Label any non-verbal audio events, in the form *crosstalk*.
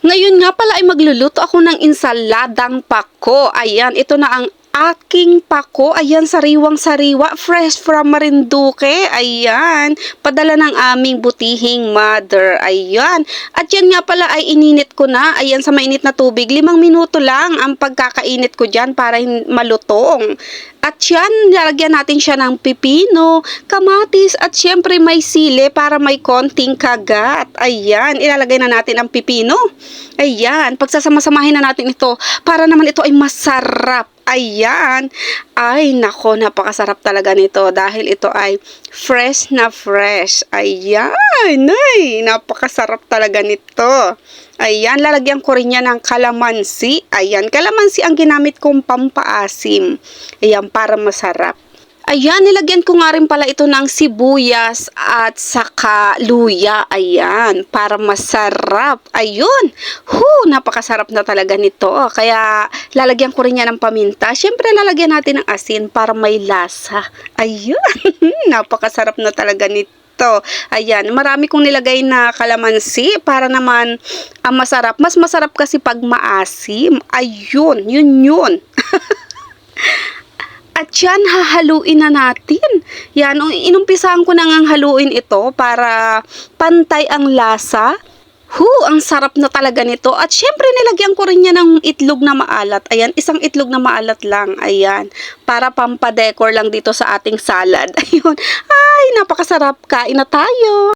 Ngayon nga pala ay magluluto ako ng insaladang pako. Ayan, ito na ang aking pako. Ayan, sariwang-sariwa. Fresh from Marinduque. Ayan, padala ng aming butihing mother. Ayan. At yan nga pala ay ininit ko na. Ayan, sa mainit na tubig. Limang minuto lang ang pagkakainit ko dyan para malutong. At yan, lalagyan natin siya ng pipino, kamatis, at syempre may sili para may konting kagat. Ayan, ilalagay na natin ang pipino. Ayan, pagsasama-samahin na natin ito para naman ito ay masarap. Ayan. Ay, nako, napakasarap talaga nito dahil ito ay fresh na fresh. Ayan, ay, napakasarap talaga nito. Ayan, lalagyan ko rin yan ng kalamansi. Ayan, kalamansi ang ginamit kong pampaasim. Ayan, para masarap. Ayan, nilagyan ko nga rin pala ito ng sibuyas at saka luya. Ayan, para masarap. Ayun. Hu, napakasarap na talaga nito. Kaya lalagyan ko rin yan ng paminta. Siyempre, lalagyan natin ng asin para may lasa. Ayun. *laughs* napakasarap na talaga nito. Ayan, marami kong nilagay na kalamansi para naman ang masarap. Mas masarap kasi pag maasim. Ayun, yun yun. *laughs* At yan, hahaluin na natin. Yan, inumpisahan ko na ngang haluin ito para pantay ang lasa. Hu, ang sarap na talaga nito. At syempre, nilagyan ko rin yan ng itlog na maalat. Ayan, isang itlog na maalat lang. Ayan, para pampadecor lang dito sa ating salad. *laughs* Ayun, ay, napakasarap. Kain na tayo.